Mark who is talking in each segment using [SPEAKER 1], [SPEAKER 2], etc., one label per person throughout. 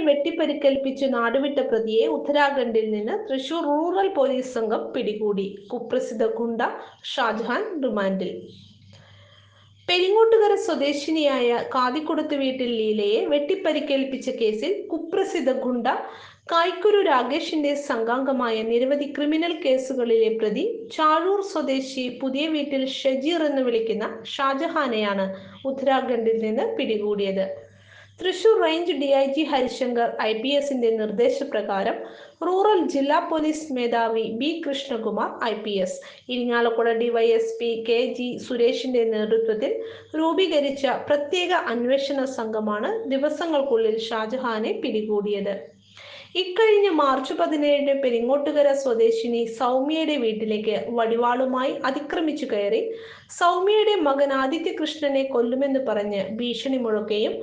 [SPEAKER 1] വെട്ടിപ്പരിക്കേൽപ്പിച്ച് നാടുവിട്ട പ്രതിയെ ഉത്തരാഖണ്ഡിൽ നിന്ന് തൃശൂർ റൂറൽ പോലീസ് സംഘം പിടികൂടി. കുപ്രസിദ്ധ ഗുണ്ട ഷാജഹാൻ റിമാൻഡിൽ. പെരിങ്ങോട്ടുകര സ്വദേശിനിയായ കാതിക്കുടത്ത് വീട്ടിൽ ലീലയെ വെട്ടിപ്പരിക്കേൽപ്പിച്ച കേസിൽ കുപ്രസിദ്ധ ഗുണ്ട കായ്ക്കുരു രാകേഷിന്റെ സംഘാംഗമായ നിരവധി ക്രിമിനൽ കേസുകളിലെ പ്രതി ചാഴൂർ സ്വദേശി പുതിയ വീട്ടിൽ ഷജീർ എന്ന് വിളിക്കുന്ന ഷാജഹാനെയാണ് ഉത്തരാഖണ്ഡിൽ നിന്ന് പിടികൂടിയത്. Thrissur range D I G Harishankar I P എസിന്റെ നിർദ്ദേശപ്രകാരം റൂറൽ ജില്ലാ പോലീസ് മേധാവി B Krishnakumar I P S. Irinjalakuda DYSP K G സുരേഷിന്റെ നേതൃത്വത്തിൽ രൂപീകരിച്ച പ്രത്യേക അന്വേഷണ സംഘമാണ് ദിവസങ്ങൾക്കുള്ളിൽ ഷാജഹാനെ പിടികൂടിയത്. ഇക്കഴിഞ്ഞ മാർച്ച് പതിനേഴിന് പെരിങ്ങോട്ടുകര സ്വദേശിനി സൗമ്യയുടെ വീട്ടിലേക്ക് വടിവാളുമായി അതിക്രമിച്ചു കയറി. സൗമ്യയുടെ മകൻ ആദിത്യകൃഷ്ണനെ കൊല്ലുമെന്ന് പറഞ്ഞ് ഭീഷണി മുഴക്കുകയും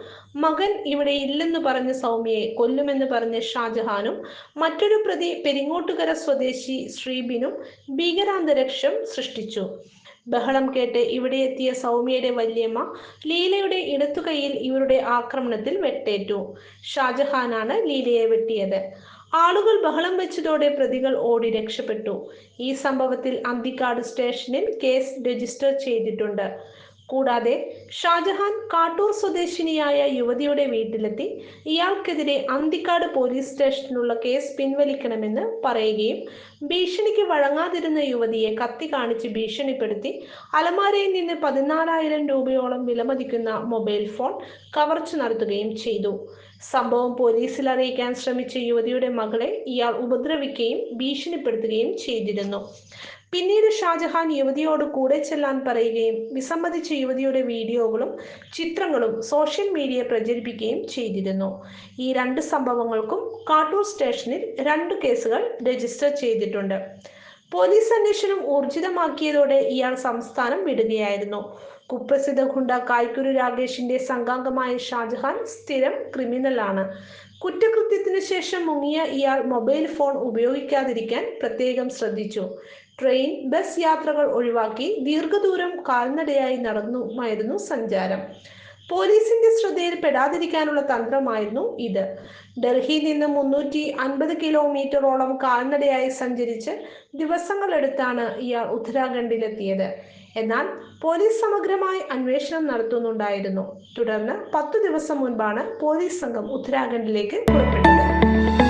[SPEAKER 1] മകൻ ഇവിടെ ഇല്ലെന്ന് പറഞ്ഞ സൗമ്യയെ കൊല്ലുമെന്ന് പറഞ്ഞ ഷാജഹാനും മറ്റൊരു പ്രതി പെരിങ്ങോട്ടുകര സ്വദേശി ശ്രീബിനും ഭീകരാന്തരീക്ഷം സൃഷ്ടിച്ചു. ബഹളം കേട്ട് ഇവിടെ എത്തിയ സൗമ്യയുടെ വല്യമ്മ ലീലയുടെ ഇടത്തുകൈയിൽ ഇവരുടെ ആക്രമണത്തിൽ വെട്ടേറ്റു. ഷാജഹാനാണ് ലീലയെ വെട്ടിയത്. ആളുകൾ ബഹളം വെച്ചതോടെ പ്രതികൾ ഓടി രക്ഷപ്പെട്ടു. ഈ സംഭവത്തിൽ അന്തിക്കാട് സ്റ്റേഷനിൽ കേസ് രജിസ്റ്റർ ചെയ്തിട്ടുണ്ട്. കൂടാതെ ഷാജഹാൻ കാട്ടൂർ സ്വദേശിനിയായ യുവതിയുടെ വീട്ടിലെത്തി. ഇയാൾക്കെതിരെ അന്തിക്കാട് പോലീസ് സ്റ്റേഷനിലുള്ള കേസ് പിൻവലിക്കണമെന്ന് പറയുകയും ഭീഷണിക്ക് വഴങ്ങാതിരുന്ന യുവതിയെ കത്തി കാണിച്ച് ഭീഷണിപ്പെടുത്തി അലമാരയിൽ നിന്ന് പതിനാലായിരം രൂപയോളം വിലമതിക്കുന്ന മൊബൈൽ ഫോൺ കവർച്ച നടത്തുകയും ചെയ്തു. സംഭവം പോലീസിൽ അറിയിക്കാൻ ശ്രമിച്ച യുവതിയുടെ മകളെ ഇയാൾ ഉപദ്രവിക്കുകയും ഭീഷണിപ്പെടുത്തുകയും ചെയ്തിരുന്നു. പിന്നീട് ഷാജഹാൻ യുവതിയോട് കൂടെ ചെല്ലാൻ പറയുകയും വിസമ്മതിച്ച യുവതിയുടെ വീഡിയോകളും ചിത്രങ്ങളും സോഷ്യൽ മീഡിയ പ്രചരിപ്പിക്കുകയും ചെയ്തിരുന്നു. ഈ രണ്ട് സംഭവങ്ങൾക്കും കാട്ടൂർ സ്റ്റേഷനിൽ രണ്ട് കേസുകൾ രജിസ്റ്റർ ചെയ്തിട്ടുണ്ട്. പോലീസ് അന്വേഷണം ഊർജിതമാക്കിയതോടെ ഇയാൾ സംസ്ഥാനം വിടുകയായിരുന്നു. കുപ്രസിദ്ധ ഗുണ്ട കായ്ക്കുരു രാകേഷിന്റെ സംഘാംഗമായ ഷാജഹാൻ സ്ഥിരം ക്രിമിനലാണ്. കുറ്റകൃത്യത്തിനു ശേഷം മുങ്ങിയ ഇയാൾ മൊബൈൽ ഫോൺ ഉപയോഗിക്കാതിരിക്കാൻ പ്രത്യേകം ശ്രദ്ധിച്ചു. ട്രെയിൻ ബസ് യാത്രകൾ ഒഴിവാക്കി ദീർഘദൂരം കാൽനടയായി നടന്നുമായിരുന്നു സഞ്ചാരം. പോലീസിന്റെ ശ്രദ്ധയിൽ പെടാതിരിക്കാനുള്ള തന്ത്രമായിരുന്നു ഇത്. ഡൽഹി നിന്ന് മുന്നൂറ്റി അൻപത് കിലോമീറ്ററോളം കാൽനടയായി സഞ്ചരിച്ച് ദിവസങ്ങളെടുത്താണ് ഇയാൾ ഉത്തരാഖണ്ഡിലെത്തിയത്. എന്നാൽ പോലീസ് സമഗ്രമായി അന്വേഷണം നടത്തുന്നുണ്ടായിരുന്നു. തുടർന്ന് പത്തു ദിവസം മുൻപാണ് പോലീസ് സംഘം ഉത്തരാഖണ്ഡിലേക്ക് പുറപ്പെട്ടത്.